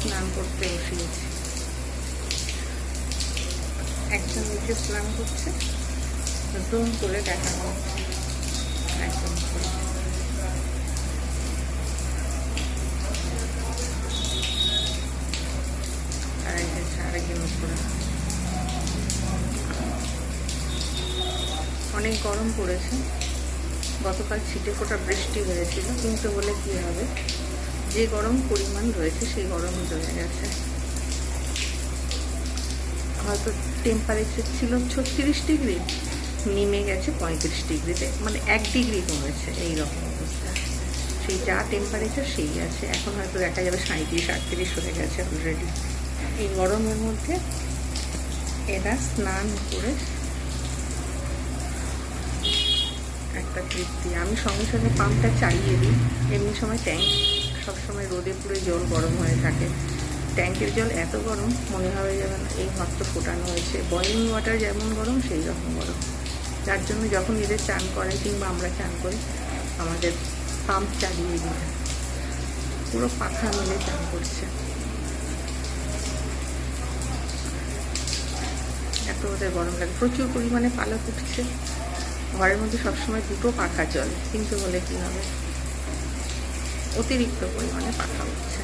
স্নান করতে বসিয়েছি একজন নিচে স্নান করছে, জুম করে হচ্ছে একদম। অনেক গরম পড়েছে। গতকাল ছিটে ফোটা বৃষ্টি হয়েছিল, কিন্তু বলে কি হবে? যে গরম পরিমাণ রয়েছে, সেই গরমই রয়ে গেছে। হয়তো টেম্পারেচার ছিল ছত্রিশ ডিগ্রি, নেমে গেছে পঁয়ত্রিশ ডিগ্রিতে মানে এক ডিগ্রি কমেছে এই রকম অবস্থা। সেই যা টেম্পারেচার সেই আছে। এখন হয়তো দেখা যাবে সাঁত্রিশ আটত্রিশ হয়ে গেছে অলরেডি এই গরমের মধ্যে এরা স্নান করে একটা তৃপ্তি। আমি সঙ্গে সঙ্গে পাম্পটা চালিয়ে দিই। এমনি সময় ট্যাঙ্ক সবসময় রোদে পুরে জল গরম হয়ে থাকে। ট্যাঙ্কের জল এত গরম, মনে হবে যেন এই মাত্র ফোটানো হয়েছে। বয়েলিং ওয়াটার যেমন গরম, সেই রকম গরম। যার জন্য যখন এদের চান করে কিংবা আমরা চান করি, আমাদের পাম্প চালিয়ে দিই পুরো পাখা মিলে চান করছে। এত ওদের গরম লাগে। প্রচুর পরিমাণে পালক উঠছে। ঘরের মধ্যে সবসময় দুটো পাখা চলে কিন্তু বলে কি হবে? অতিরিক্ত পরিমাণে পাখা উঠছে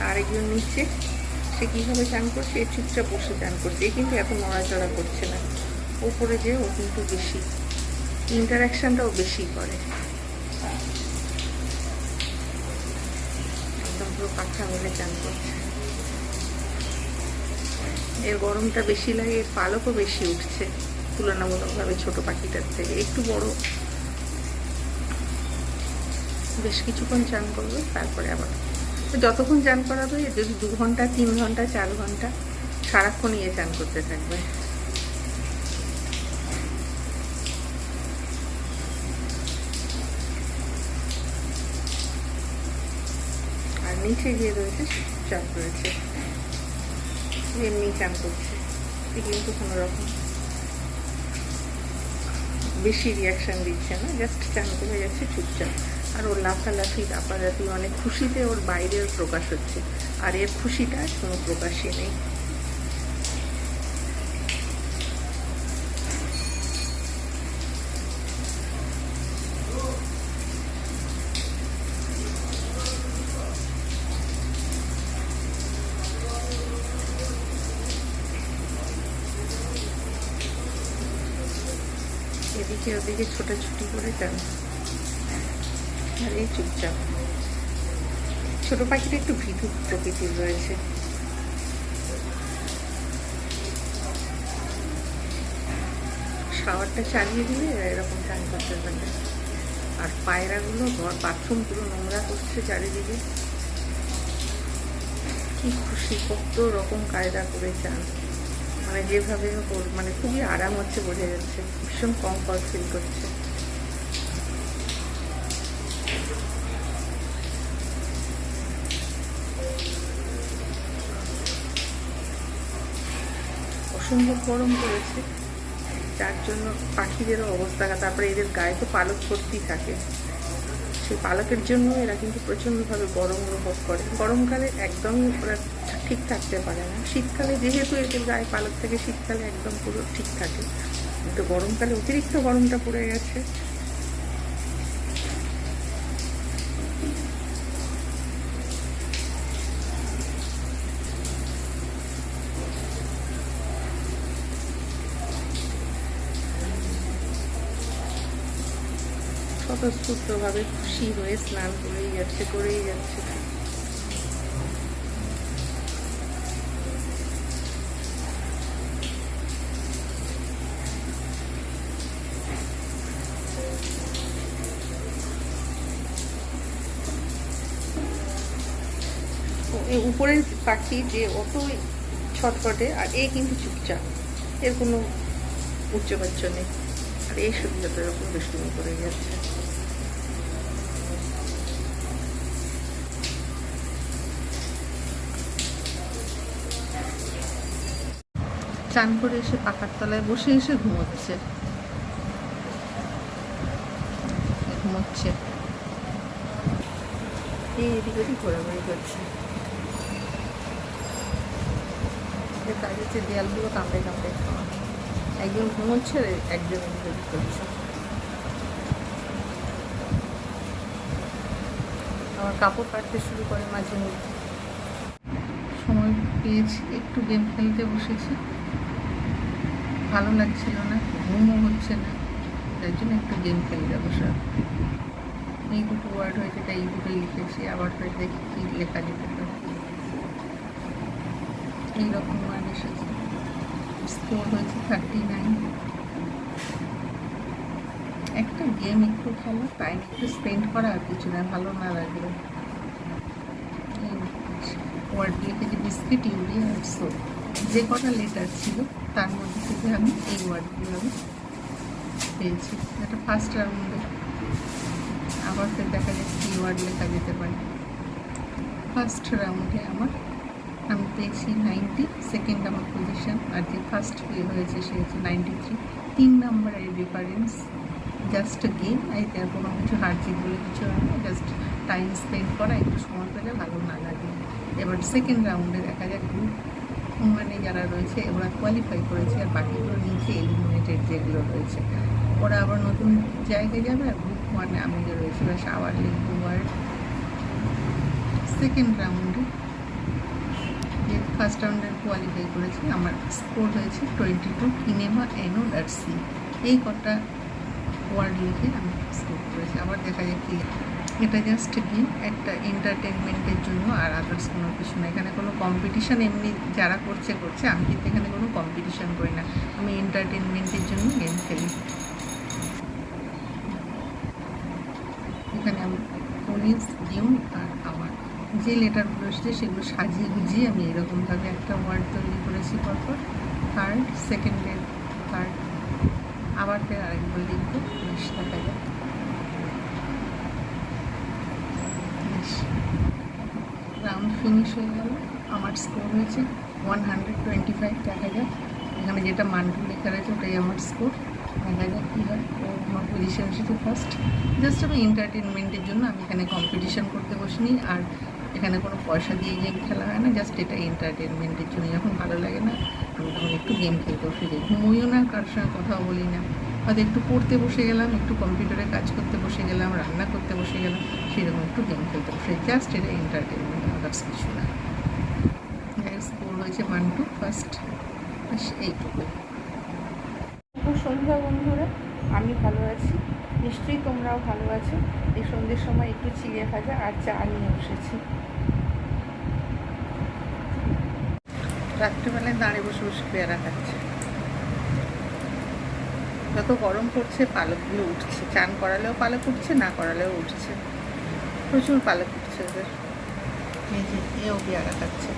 আরেকজন নিচে সে কীভাবে চান করছে? চুপচাপ বসে চান করছে। এ কিন্তু এত নড়াচড়া করছে না। ওপরে যে ও কিন্তু বেশি। ইন্টারাকশানটাও বেশি করে। একদম পুরো পাখা মেলে চান করছে। এর গরমটা বেশি লাগে, এর পালকও বেশি উঠছে। তুলনামূলকভাবে ছোট পাখিটার থেকে। একটু বড় বেশ কিছুক্ষণ চান করবে, তারপরে আবার। যতক্ষণ চান করাবে, যদি দু ঘণ্টা, তিন ঘণ্টা, চার ঘণ্টা সারাক্ষণ ইয়ে চান করতে থাকবে। আর নিচে যে রয়েছে, চান করেছে। এমনি চান করছে। কিন্তু কোনো রকম বেশি রিয়াকশান দিচ্ছে না জাস্ট চান করে যাচ্ছে, চুপচাপ। আর ওর লাফালাফি লাফালাফি অনেক খুশিতে ওর বাইরের প্রকাশ হচ্ছে। আর এর খুশিটা কোনো প্রকাশই নেই। এদিকে ওদিকে ছোটাছুটি করে যান। আর এই চুপচাপ। ছোট পাখিটা একটু ভীতু প্রকৃতির রয়েছে। শাওয়ারটা চালিয়ে দিলে এরকম চান করতে পারে আর পায়রাগুলো ঘর, বাথরুম পুরো নোংরা করছে চারিদিকে। কি খুশি, কত রকম কায়দা করে চান। মানে যেভাবে মানে খুবই আরাম হচ্ছে বোঝা যাচ্ছে। ভীষণ কমফর্ট ফিল করছে। অসম্ভব গরম পড়েছে। যার জন্য পাখিদেরও অবস্থা। তারপরে এদের গায়ে তো পালক ভর্তি থাকে। সেই পালকের জন্য এরা কিন্তু প্রচণ্ডভাবে গরম অনুভব করে। গরমকালে একদমই ওরা ঠিক থাকতে পারে না। শীতকালে যেহেতু এদের গায়ে পালক থাকে, শীতকালে একদম পুরো ঠিক থাকে। কিন্তু গরমকালে অতিরিক্ত গরমটা পড়ে গেছে। স্বতঃস্ফূর্তভাবে খুশি হয়ে স্নান করেই যাচ্ছে করেই যাচ্ছে। উপরের পাখি যে অত ছটফটে, আর এ কিন্তু চুপচাপ। এর কোনো উচ্চবাচ্য নেই। আর এই শুধু যত রকম দুষ্টুমি করে যাচ্ছে। চান করে এসে পাখার তলায় বসে এসে ঘুমোচ্ছে। ঘুমোচ্ছে। এই এদিক ওদিক ঘোরাঘুরি করছে। এদের কাজ হচ্ছে দেয়ালগুলো কামড়ে কামড়ে খাওয়া। একজন ঘুমোচ্ছে আর একজন এদিক ওদিক করছে। আবার কাপড় কাটতে শুরু করে মাঝে মধ্যে। সময় পেয়েছি একটু গেম খেলতে বসেছি। ভালো লাগছিল না, ঘুমও হচ্ছে না, তাই জন্য একটু গেম খেলতে বসা এই দুটো ওয়ার্ড হয়েছে, তাই এই দুটোই লিখেছি, আবার ফের দেখি কী লেখা যেতে পারে। এইরকম ওয়ার্ড এসেছে। স্কোর হয়েছে থার্টি নাইন একটা গেম একটু খেলো টাইম একটু স্পেন্ড করা আর কিছু না, ভালো না লাগল। ওয়ার্ড লিখেছি বিস্কিট ইউরিয়া আর সোপ যে কটা লেটার ছিল, তার মধ্যে থেকে আমি এই ওয়ার্ডগুলো আমি পেয়েছি। এটা ফার্স্ট রাউন্ডে আবার ফের দেখা যাচ্ছে কী ওয়ার্ড লেখা যেতে পারে। ফার্স্ট রাউন্ডে আমার, আমি পেয়েছি নাইনটি সেকেন্ড আমার পজিশান আর যে ফার্স্ট হয়েছে সে হচ্ছে নাইনটি থ্রি তিন নম্বরের ডিফারেন্স জাস্ট গেম এই তার কোনো কিছু হার জিত বলে কিছু জাস্ট টাইম স্পেন্ড করা, একটু সময় পেলে ভালো না লাগে। এবার সেকেন্ড রাউন্ডে দেখা যাক গ্রুপ মানে যারা রয়েছে, ওরা কোয়ালিফাই করেছে আর বাকিগুলো নিচে এলিমিনেটেড যেগুলো রয়েছে। ওরা আবার নতুন জায়গায় যাবে আর গ্রুপ ওয়ানে আমি যে রয়েছে ব্যাস আবার লিখব ওয়ার্ড সেকেন্ড রাউন্ডে যে ফার্স্ট রাউন্ডে কোয়ালিফাই করেছি, আমার স্কোর হয়েছে টোয়েন্টি টু কিনেমা এনো ডাট সি এই কটা ওয়ার্ড লিখে আমি আবার দেখা যায় কি, এটা জাস্ট কি, একটা এন্টারটেনমেন্টের জন্য আর আদার্স কোনো কিছু না। এখানে কোনো কম্পিটিশান এমনি যারা করছে করছে, আমি কিন্তু এখানে কোনো কম্পিটিশান করি না। আমি এন্টারটেনমেন্টের জন্য গেম খেলি। এখানে আমি পুলিশ গেম আর আমার যে লেটারগুলো এসছে সেগুলো সাজিয়ে গুজিয়ে আমি এরকমভাবে একটা ওয়ার্ড তৈরি করেছি পরপর। থার্ড সেকেন্ডের থার্ড আবার ফের আরেকবার লিখব, বেশ, দেখা যায় রাউন্ড ফিনিশ হয়ে গেল। আমার স্কোর হয়েছে ওয়ান হান্ড্রেড টোয়েন্টি ফাইভ দেখা যাক। এখানে যেটা মান্টু লেখা রয়েছে, ওটাই আমার স্কোর দেখা যাক কী হয়। ও আমার পজিশন এসেছে ফার্স্ট জাস্ট আমি এন্টারটেনমেন্টের জন্য আমি এখানে কম্পিটিশন করতে বসিনি। আর এখানে কোনো পয়সা দিয়ে গেম খেলা হয় না জাস্ট এটা এন্টারটেনমেন্টের জন্য যখন ভালো লাগে না। আমি তখন একটু গেম খেলতে বসে যাই ঘুমোইও না কারোর সঙ্গে কথাও বলি না। হয়তো একটু পড়তে বসে গেলাম, একটু কম্পিউটারে কাজ করতে বসে গেলাম, রান্না করতে বসে গেলাম, সেরকম একটু গেম খেলতে বসে জাস্ট এটা এন্টারটেনমেন্ট আদার্স কিছু না হয়েছে ওয়ান টু ফার্স্ট বাস এইটুকুই সন্ধ্যা বন্ধুরা আমি ভালো আছি। নিশ্চয়ই তোমরাও ভালো আছো। এই সন্ধ্যের সময় একটু চিড়ে ভাজা আর চা নিয়ে বসেছি। রাত্রিবেলায় দাঁড়িয়ে বসে বসে পেয়ারা খাচ্ছে। যত গরম পড়ছে পালকগুলো উঠছে। চান করালেও পালক উঠছে না করালেও উঠছে। প্রচুর পালক উঠছে ওদের। এই এও পেয়ারা খাচ্ছে।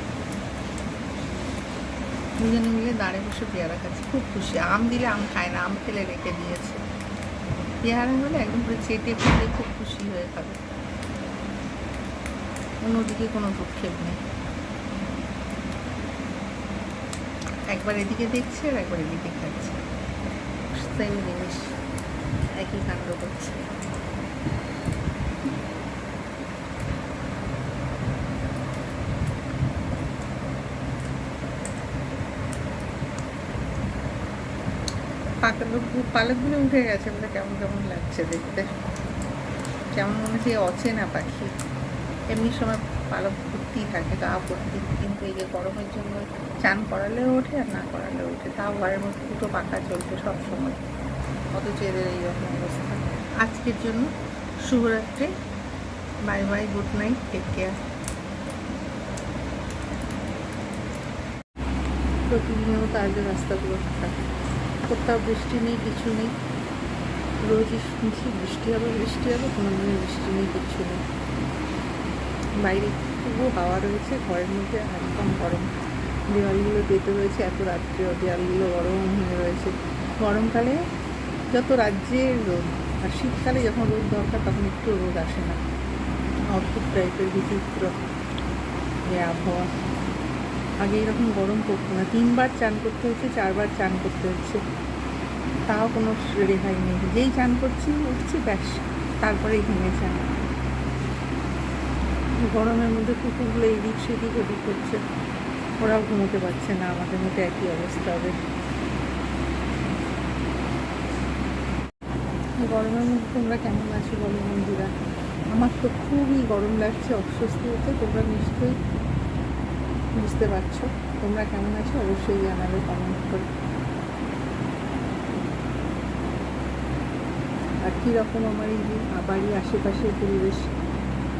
দুজনে মিলে দাঁড়িয়ে বসে পেয়ারা খাচ্ছে। খুব খুশি। আম দিলে আম খায় না, আম ফেলে রেখে দিয়েছে। পেয়ারা হলে একদম পুরো চেটে খেলে খুব খুশি হয়ে খাবে। অন্যদিকে কোনো ভূক্ষেপ নেই। একবার এদিকে দেখছে আর একবার এদিকে খাচ্ছে। সেম জিনিস একই কাণ্ড করছে। পালকগুলো পালকগুলো উঠে গেছে বলে কেমন কেমন লাগছে দেখতে। কেমন মনে হচ্ছে অচেনা পাখি। এমনি সময় পালক ভর্তি থাকে গা ভর্তি। কিন্তু এই যে গরমের জন্য চান করালেও ওঠে আর না করালেও ওঠে। তাও ঘরের মধ্যে দুটো পাখা চলছে সব সময় অথচ এদের এইরকম অবস্থা। আজকের জন্য শুভরাত্রি। Bye bye, good night, take care. প্রতিদিনের মতো আজও রাস্তাগুলো ফাঁকা। কোথাও বৃষ্টি নেই, কিছু নেই। রোজই শুনছি বৃষ্টি হবে বৃষ্টি হবে কোনো দিনই বৃষ্টি নেই, কিছু নেই। বাইরে খুবও হাওয়া রয়েছে, ঘরের মধ্যে একদম গরম। দেওয়ালগুলো পেতে রয়েছে এত রাত্রেও দেওয়ালগুলো গরম হয়ে রয়েছে। গরমকালে যত রাজ্যের রোদ, আর শীতকালে যখন রোদ দরকার, তখন একটু রোদ আসে না। অদ্ভুত টাইপের বিচিত্র। যে আবহাওয়া। আগে এরকম গরম পড়তো না। তিনবার চান করতে হচ্ছে, চারবার চান করতে হচ্ছে। তাও কোনো রেহাই নেই। যেই চান করছি, উঠছি, ব্যাস। তারপরে ঘুমিয়ে চান গরমের মধ্যে কুকুরগুলো এদিক সেদিক ওদিক করছে ওরাও ঘুমোতে পারছে না। আমাদের মধ্যে একই অবস্থা হবে। গরমের মধ্যে তোমরা কেমন আছো বলো বন্ধুরা? আমার তো খুবই গরম লাগছে, অস্বস্তি হচ্ছে। তোমরা নিশ্চয়ই বুঝতে পারছ? তোমরা কেমন আছো? অবশ্যই জানাবে কমেন্ট করে। আর কীরকম আমার এই বাড়ির আশেপাশের পরিবেশ,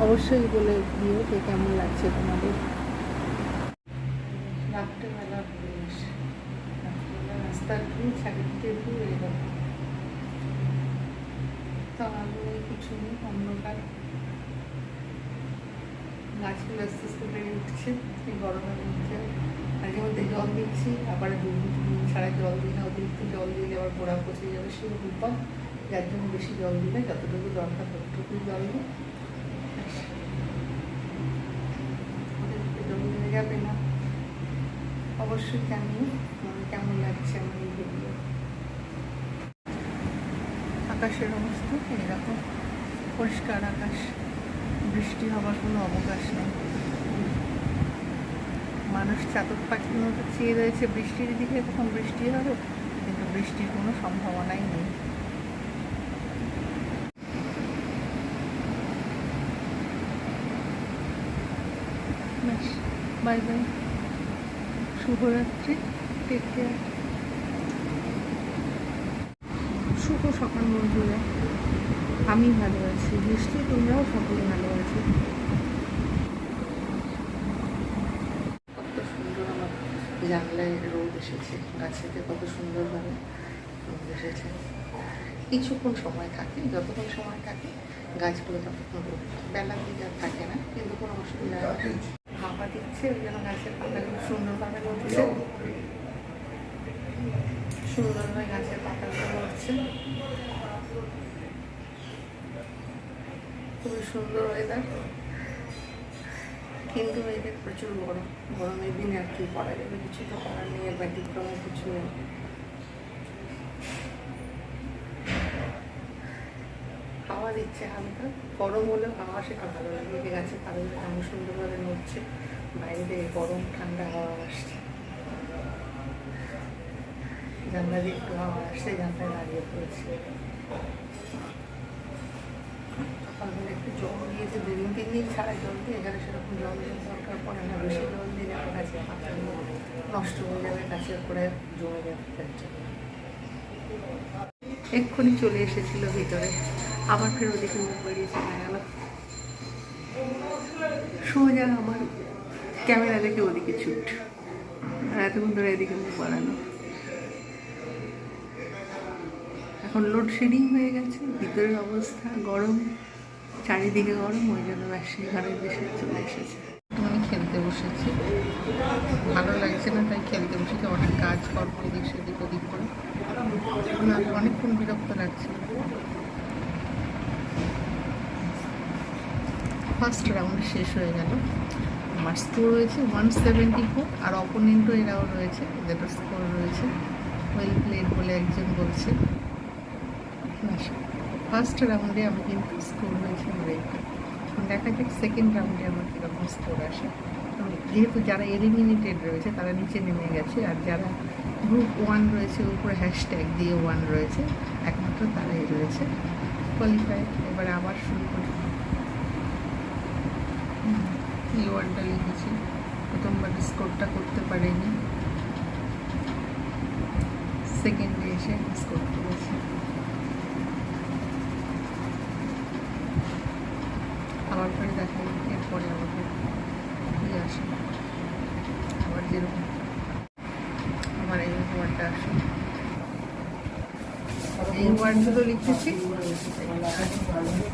অবশ্যই বলে দিও যে কেমন লাগছে তোমাদের। রাত্রেবেলা পরিবেশ। রাত্রেবেলা রাস্তার তো আলো কিছু নেই, অন্ধকার। গাছগুলো আস্তে আস্তে বেড়ে উঠছে, এই গরমের মধ্যে। মাঝে মধ্যে জল দিচ্ছি, আবার দু দিন ছাড়া জল দিই না, অতিরিক্ত জল দিলে আবার গোড়া পচে যাবে সে উপায় যার জন্য বেশি জল দিলে যতটুকু দরকার ততটুকুই জল দিই। যাবে না। অবশ্যই জানিও তোমার কেমন লাগছে আমার এই ভিডিও আকাশের অবস্থা এরকম, পরিষ্কার আকাশ। বৃষ্টি হওয়ার কোনো অবকাশ নেই। মানুষ চাতক পাখির মতো চেয়ে রয়েছে, বৃষ্টির দিকে কখন বৃষ্টি হবে? কিন্তু বৃষ্টির কোনো সম্ভাবনাই নেই। বাই বাই শুভরাত্রি টেক কেয়ার শুভ সকাল বন্ধুরা। আমি ভালো আছি। নিশ্চয়ই তোমরাও সকলে ভালো কত সুন্দর আমার জানলায় রোদ এসেছে গাছেতে কত সুন্দরভাবে রোদ এসেছে। কিছুক্ষণ সময় থাকে যতক্ষণ সময় থাকে গাছগুলো ততক্ষণ রোদ বেলার দিকে আর থাকে না কিন্তু কোনো অসুবিধা হাওয়া দিচ্ছে ওই জন্য গাছের পাতাগুলো সুন্দরভাবে নড়ছে সুন্দরভাবে গাছের পাতাগুলো নড়ছে খুবই সুন্দর ওয়েদার কিন্তু ওয়েদার প্রচুর গরম। গরমের দিনে আর কি করা যাবে? কিছু তো করার নেই, ব্যতিক্রম কিছু নেই। হাওয়া দিচ্ছে হালকা। গরম হলেও হাওয়া সেটা ভালো লাগে। যে গাছের পাতাগুলো কেমন সুন্দরভাবে নড়ছে। বাইরে থেকে গরম, ঠান্ডা হাওয়া আসছে। জানলা দিয়ে একটু হাওয়া আসছে, জানলায় দাঁড়িয়ে পড়েছে। দিয়েছে জল দিয়ে সেরকম দরকার নষ্ট হয়ে যাবে গোড়ায় জমে এক্ষুনি চলে এসেছিল ভিতরে। আবার ফের ওদিকে মুখ বেরিয়ে চলে গেল সোজা আমার ক্যামেরা দেখে ওদিকে ছুট। আর এতক্ষণ ধরে এদিকে মুখ বাড়ানো। এখন লোডশেডিং হয়ে গেছে, ভিতরের অবস্থা গরম। চারিদিকে গরম, ওই জন্য ব্যাসী ঘরের দেশে চলে এসেছে। আমি খেলতে বসেছি। ভালো লাগছে না, তাই খেলতে বসেছি। অনেক কাজ কর্ম, এদিক সেদিক, ওদিক করে। অনেকক্ষণ বিরক্ত লাগছে ফার্স্ট রাউন্ড শেষ হয়ে গেল। আমার স্কোর রয়েছে ওয়ান সেভেন্টি ফোর আর অপোনেন্টও এরাও রয়েছে। যেটা স্কোর রয়েছে ওয়েল প্লেড বলে একজন বলছে। ফার্স্ট রাউন্ডে আমি কিন্তু স্কোর হয়েছে ব্রেক দেখা যাক সেকেন্ড রাউন্ডে আমার কীরকম স্কোর আসে। যেহেতু যারা এলিমিনেটেড রয়েছে, তারা নিচে নেমে গেছে আর যারা গ্রুপ ওয়ান রয়েছে, উপরে হ্যাশট্যাগ দিয়ে ওয়ান রয়েছে, একমাত্র তারাই রয়েছে। কোয়ালিফাই এবারে আবার শুরু করি। ওয়ার্ডটা লিখেছি। প্রথমবার স্কোরটা করতে পারেনি। সেকেন্ডে এসে স্কোর করেছি আবার পরে দেখা যাবে এরপরে আমাকে ইয়ে আসে আবার যেরকম আমার এই ওয়ার্ডটা আসে এই ওয়ার্ডগুলো লিখেছি।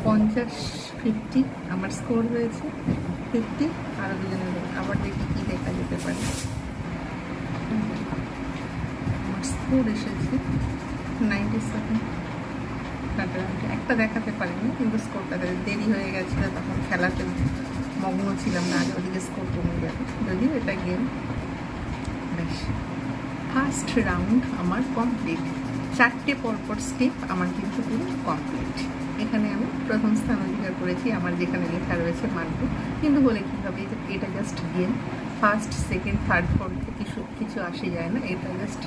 পঞ্চাশ ফিফটি আমার স্কোর হয়েছে। ফিফটি আরও দুজনের আবার দেখি কী দেখা যেতে পারে। আমার স্কোর এসেছে নাইনটি সেভেন একটা দেখাতে পারিনি, কিন্তু স্কোরটা দেরি হয়ে গেছিল, তখন খেলাতে মগ্ন ছিলাম না, আগে ওদিকে স্কোর কমে যাবে। যদিও এটা গেম বেশ। ফার্স্ট রাউন্ড আমার কমপ্লিট চারটে পরপর স্টেপ আমার কিন্তু পুরো কমপ্লিট এখানে আমি প্রথম স্থান অধিকার করেছি, আমার যেখানে লেখা রয়েছে মানব কিন্তু বলে কী হবে এটা just game first second third fourth কিছু কিছু আসে যায় না। এটা জাস্ট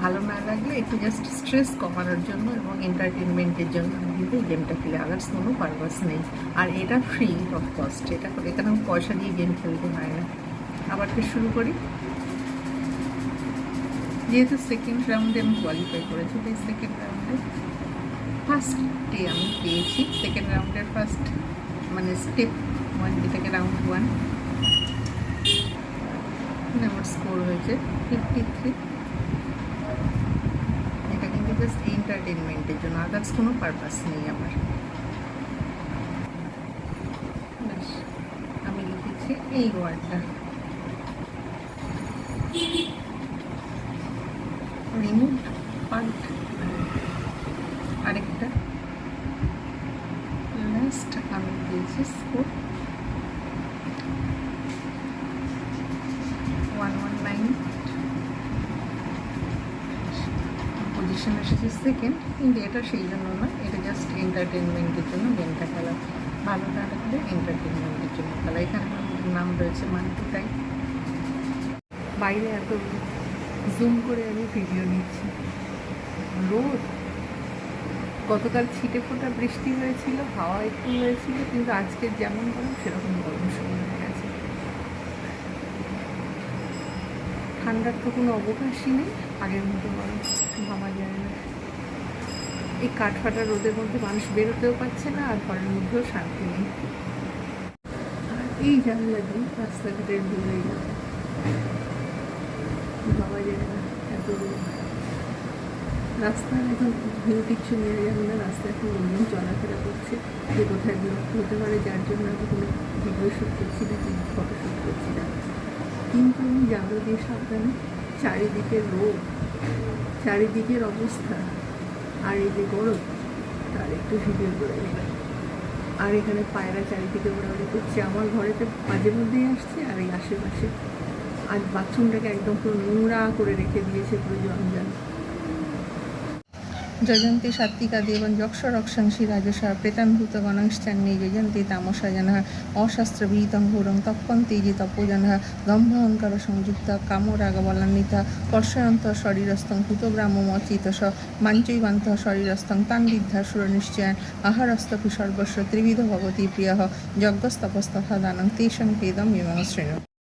ভালো না লাগলে একটু জাস্ট স্ট্রেস কমানোর জন্য এবং এন্টারটেনমেন্টের জন্য আমি কিন্তু এই গেমটা খেলে। আদার্স কোনো পারপাস নেই। আর এটা ফ্রি অফ কস্ট এটা এখানে পয়সা দিয়ে গেম খেলতে হয় না। আবার ফের শুরু করি। যেহেতু সেকেন্ড রাউন্ডে আমি কোয়ালিফাই করেছি, তাই সেকেন্ড রাউন্ডে ফার্স্টে আমি পেয়েছি। সেকেন্ড রাউন্ডের ফার্স্ট মানে স্টেপ ওয়ান যেটাকে রাউন্ড ওয়ান আমার স্কোর হয়েছে ফিফটি থ্রি এটা কিন্তু জাস্ট এন্টারটেনমেন্টের জন্য আদার্স কোনো পারপাস নেই আমার। আমি লিখেছি এই ওয়ার্ডটা রিমুভ পার্ট, আরেকটা। লাস্ট আমি দিয়েছি score. One one nine position এসেছে সেকেন্ড কিন্তু এটা সেই জন্য না, এটা জাস্ট এন্টারটেনমেন্টের জন্য গেমটা খেলা। ভালো না লাগলে এন্টারটেনমেন্টের জন্য খেলা। এখানে নাম রয়েছে মান্টুটাই বাইরে এত জুম করে আমি ভিডিও নিচ্ছি। রোদ। গতকাল ছিটে ফোটা বৃষ্টি হয়েছিল, হাওয়া একটু হয়েছিল, কিন্তু আজকে যেমন গরম, সেরকম গরম শুরু হয়ে গেছে। ঠান্ডার তো কোনো অবকাশই নেই, আগের মতো গরম ভাবা যায় না। এই কাঠফাটা রোদের মধ্যে মানুষ বেরোতেও পারছে না, আর ঘরের মধ্যেও শান্তি নেই। এই জানলা দিয়ে রাস্তাঘাটের দূরে ভাবা যায় না এত রোদ রাস্তা এখন ভিউ কিচ্ছু নেওয়া যাবে না রাস্তায় এখন লোকজন চলাফেরা করছে যে কোথায় বিরক্ত হতে পারে যার জন্য আমি কোনো ভিডিও শ্যুট করছি না কিংবা ফটো শ্যুট করছি না কিন্তু আমি জানলা দিয়ে সাবধানে চারিদিকের রোদ চারিদিকের অবস্থা আর এই যে গরম তার একটু ভিডিও করে নিলাম আর এখানে পায়রা চারিদিকে ওড়াউড়ি করছে আমার ঘরেতে মাঝে মধ্যেই আসছে আর এই আশেপাশে আর বাথরুমটাকে একদম পুরো নোংরা করে রেখে দিয়েছে পুরো জঞ্জাল। যজন্তি সাত্বিকা দেবন যক্ষ রক্ষাংশী রাজসা প্রেতানভূত গণাংশ্চান্যে যজন্তি তামসা জনः অশাস্ত্রভীতং ঘোরং তপ্পন্তি যে তপোজনः দম্ভহংকার সংযুক্ত কামরাগবলান্বিতা কর্ষয়ন্ত শরীরস্থং ভূতব্রাহ্মমচিতস মাঞ্চৈবান্ত শরীরস্থং তান বিদ্ধা সুরনিশ্চয়ান আহারস্তপি সর্বস্ব ত্রিবিধ ভবতি প্রিয় যজ্ঞস্তপস্তথা দানং তেষাং পেদম বিমং শৃণু